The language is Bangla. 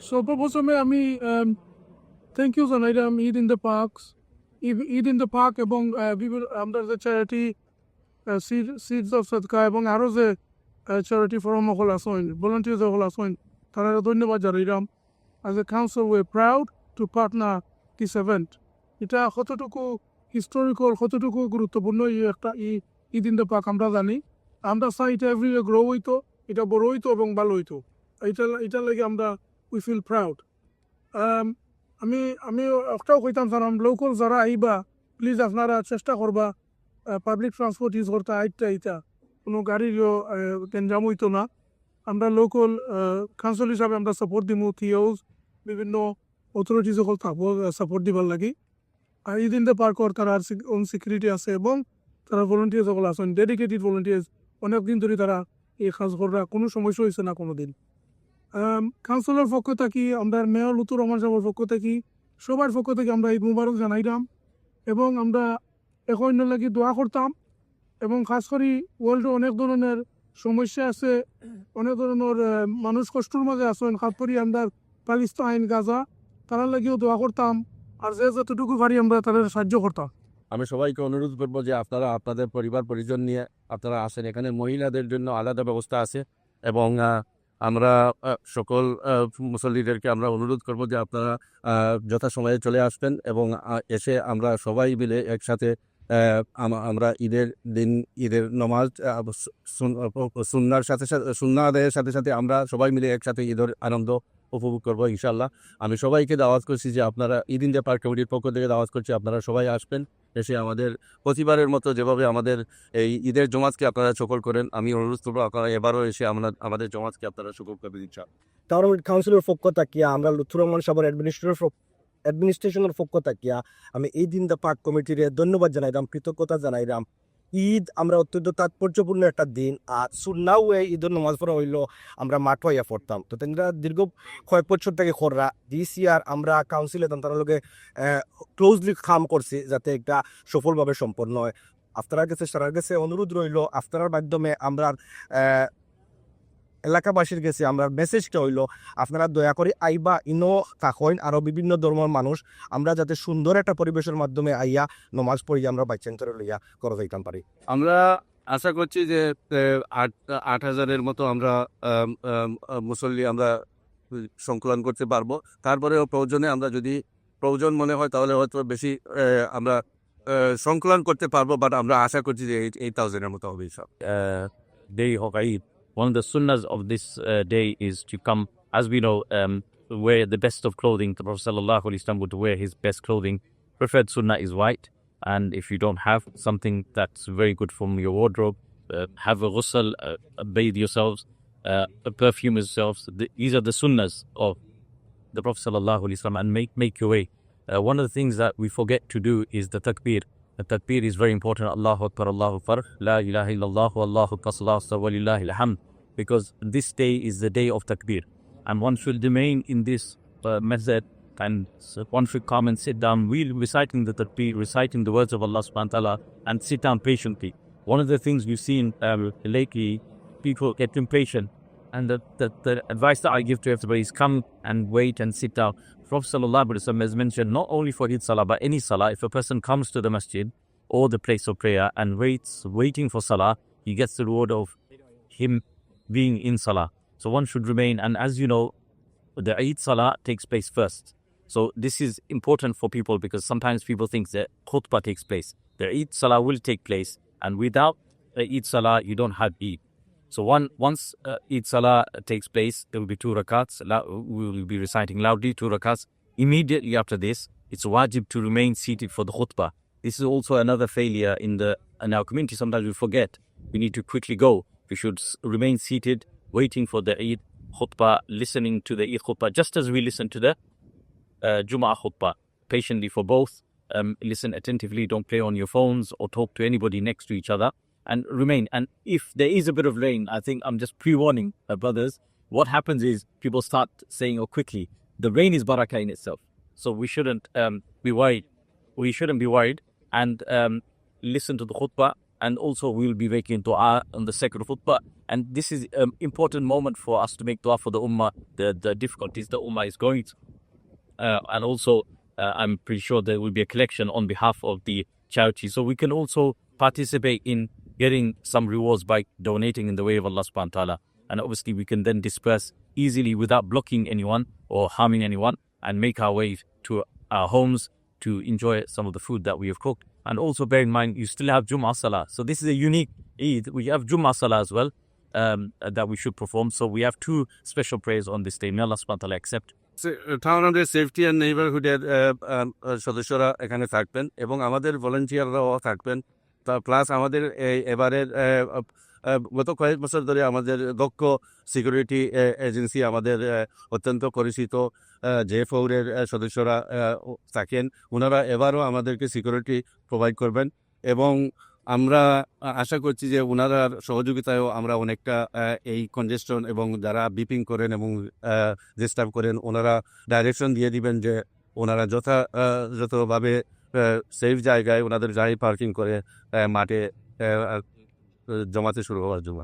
সর্বপ্রথমে আমি thank you জানাইলাম Eid in the parks Eid in the park এবং বিভিন্ন আমাদের যে চ্যারিটি সিডস অফ সদকা এবং আরও যে চ্যারিটি ফরম সকল আসেন ভলেন্টিয়ার সকল আসেন তারা ধন্যবাদ জানাইলাম। As a council we're proud to partner this event এটা কতটুকু হিস্টোরিক্যাল কতটুকু গুরুত্বপূর্ণ, এই একটা ই- ঈদ ইন দ্য পার্ক আমরা জানি। আমরা চাই এটা এভরি গ্রো হইতো, এটা বড় হইতো এবং ভালো হইতো। এটা এটার লাগে আমরা উই ফিল প্রাউড আমি আমি একটাও কইতাম স্যার লোকাল যারা আইবা প্লিজ আপনারা চেষ্টা করবা পাবলিক ট্রান্সপোর্ট ইউজ করতে আইটা আইতা। কোনো গাড়িরও গেঞ্জাম হইতো না। আমরা লোকাল কাউন্সিল হিসাবে আমরা সাপোর্ট দিমু থিওজ বিভিন্ন অথরিটি সকল সাপোর্ট দিবার লাগি। আর ইদিন দে পার্কর তারা ওন সিকিউরিটি আছে এবং তারা ভলেন্টিয়ার সকল আছেন ডেডিকেটেড ভলেন্টিয়ার্স অনেক দিন ধরে তারা এই কাজ করা, কোনো সমস্যা হয়েছে না কোনো দিন। কাউন্সিলর পক্ষ থাকি, আমরা মেয়র লুতুর রহমান সাহেবের পক্ষ থাকি, সবার পক্ষ থেকে আমরা ঈদ মুবারক জানাইলাম এবং আমরা এখন লাগি দোয়া করতাম এবং খাস করে ওয়ার্ল্ডে অনেক ধরনের সমস্যা আছে, অনেক ধরনের মানুষ কষ্টর মাঝে আছেন করে আমরা পাকিস্তান গাজা তারা লাগিও দোয়া করতাম আর যে যতটুকু পারি আমরা তাদের সাহায্য করতাম। আমি সবাইকে অনুরোধ করব যে আপনারা, আপনাদের পরিবার পরিজন নিয়ে আপনারা আসেন, এখানে মহিলাদের জন্য আলাদা ব্যবস্থা আছে এবং আমরা সকল মুসল্লিদেরকে আমরা অনুরোধ করব যে আপনারা আহ, যথাসময়ে চলে আসবেন এবং এসে আমরা সবাই মিলে একসাথে আমরা ঈদের দিন ঈদের নমাজ সুন্নার সাথে সাথে সুন্না আদায়ের সাথে সাথে আমরা সবাই মিলে একসাথে ঈদের আনন্দ উপভোগ করব ইনশাল্লাহ আমি সবাইকে দাওয়াত করছি যে আপনারা ঈদ ইন্ডিয়া পার্ক কমিটির পক্ষ থেকে দাওয়াত করছি আপনারা সবাই আসবেন। এসে আমাদের প্রতিবারের মতো যেভাবে আমাদের এই ঈদের জমাজকে আপনারা সকল করেন, আমি অনুরোধ করব আপনারা এবারও এসে আমরা, আমাদের জমাজকে আপনারা সকল দিন চান টাউন কাউন্সিলের পক্ষ থাকিয়া আমরা লুথুর রহমান সাহেবের অ্যাডমিনিস্ট্রেটর অ্যাডমিনিস্ট্রেশনের পক্ষ থাকিয়া আমি এই দিন দা পাক কমিটির ধন্যবাদ জানাইলাম, কৃতজ্ঞতা জানাইলাম। ঈদ আমরা অত্যন্ত তাৎপর্যপূর্ণ একটা দিন, আর সুন্নাও ঈদের নামাজ পড়া হইল আমরা মাঠ হইয়া পড়তাম। তো তারা দীর্ঘ কয়েক বছর থেকে খররা দিস ইয়ার আমরা কাউন্সিলে তারা লোকে ক্লোজলি কাম করছি যাতে একটা সফলভাবে সম্পন্ন হয়। আপনার কাছে সারার কাছে অনুরোধ রইল, আফতারার মাধ্যমে আমরা এলাকাবাসীর কাছে আমরা মেসেজটা হইল আপনারা দয়া করে আইবা ইনো থাকেন আরও বিভিন্ন ধর্মের মানুষ আমরা যাতে সুন্দর একটা পরিবেশের মাধ্যমে আইয়া নমাজ পড়িয়া আমরা বাইচান্তরে লইয়া করে যাইতাম পারি। আমরা আশা করছি যে আট আট হাজারের মতো আমরা আম, আম, আম, মুসল্লি আমরা সংকলন করতে পারব। তারপরেও প্রয়োজনে আমরা যদি প্রয়োজন মনে হয় তাহলে হয়তো বেশি আমরা সংকলন করতে পারব বাট আমরা আশা করছি যে এইট থাউজেন্ডের মতো হবে সব। day of Eid, one of the sunnahs of this uh, day is to come, as we know, um, wear the best of clothing. The Prophet wasallam would wear his best clothing. Preferred sunnah is white, and if you don't have something that's very good from your wardrobe, uh, have a ghusl, uh, bathe yourselves, uh, perfume yourselves. The, these are the sunnahs of the Prophet wasallam, and make make your way. Uh, one of the things that we forget to do is the takbir. The takbir is very important. Allahu Akbar, Allahu Akbar, La ilaha illallah, Allahu Akbar, walillahi alhamd. Because this day is the day of takbir. And one should remain in this uh, method and one should come and sit down, while reciting the takbir, reciting the words of Allah subhanahu wa ta'ala, and sit down patiently. One of the things we've seen um, lately, people get impatient. And the, the, the advice that I give to everybody is come and wait and sit down. Prophet Wasallam has mentioned not only for Eid Salah, but any Salah, if a person comes to the masjid or the place of prayer and waits, waiting for Salah, he gets the reward of him being in Salah. So one should remain. And as you know, the Eid Salah takes place first. So this is important for people because sometimes people think that khutbah takes place. The Eid Salah will take place. And without the Eid Salah, you don't have Eid. So one once uh, Eid Salah takes place, there will be two rakats. We will be reciting loudly two rakats. Immediately after this, it's wajib to remain seated for the khutbah. This is also another failure in the in our community. Sometimes we forget. We need to quickly go. We should remain seated, waiting for the Eid khutbah, listening to the Eid khutbah, just as we listen to the uh, Jum'ah khutbah, patiently for both. Um, listen attentively. Don't play on your phones or talk to anybody next to each other and remain. And if there is a bit of rain, I think I'm just pre-warning uh, brothers. What happens is people start saying, "Oh, quickly!" The rain is barakah in itself, so we shouldn't um, be worried. We shouldn't be worried and um, listen to the khutbah. And also, we will be making du'a on the second khutbah. And this is an important moment for us to make dua for the ummah, the, the difficulties the ummah is going through. Uh, and also, uh, I'm pretty sure there will be a collection on behalf of the charity. So we can also participate in getting some rewards by donating in the way of Allah subhanahu wa ta'ala. And obviously, we can then disperse easily without blocking anyone or harming anyone and make our way to our homes to enjoy some of the food that we have cooked. And also bear in mind, you still have Jummah Salah. So this is a unique Eid. We have Jummah Salah as well um, that we should perform. So we have two special prayers on this day. May Allah subhanahu wa ta'ala accept. টাউনের সেফটি অ্যান্ড নেইবারহুডের সদস্যরা এখানে থাকবেন এবং আমাদের ভলেন্টিয়াররাও থাকবেন তা প্লাস আমাদের এই এবারের গত কয়েক বছর ধরে আমাদের দক্ষ সিকিউরিটি এজেন্সি আমাদের অত্যন্ত পরিচিত জে ফৌরের সদস্যরা থাকেন। ওনারা এবারও আমাদেরকে সিকিউরিটি প্রোভাইড করবেন এবং আমরা আশা করছি যে ওনারার সহযোগিতায়ও আমরা অনেকটা এই কনজেস্টন এবং যারা বিপিং করেন এবং যে স্টাফ করেন ওনারা ডাইরেকশন দিয়ে দিবেন যে ওনারা যথা আহ, যতভাবে সেফ জায়গায় ওনাদের গাড়ি পার্কিং করে মাঠে জমাতে শুরু হওয়ার জন্য।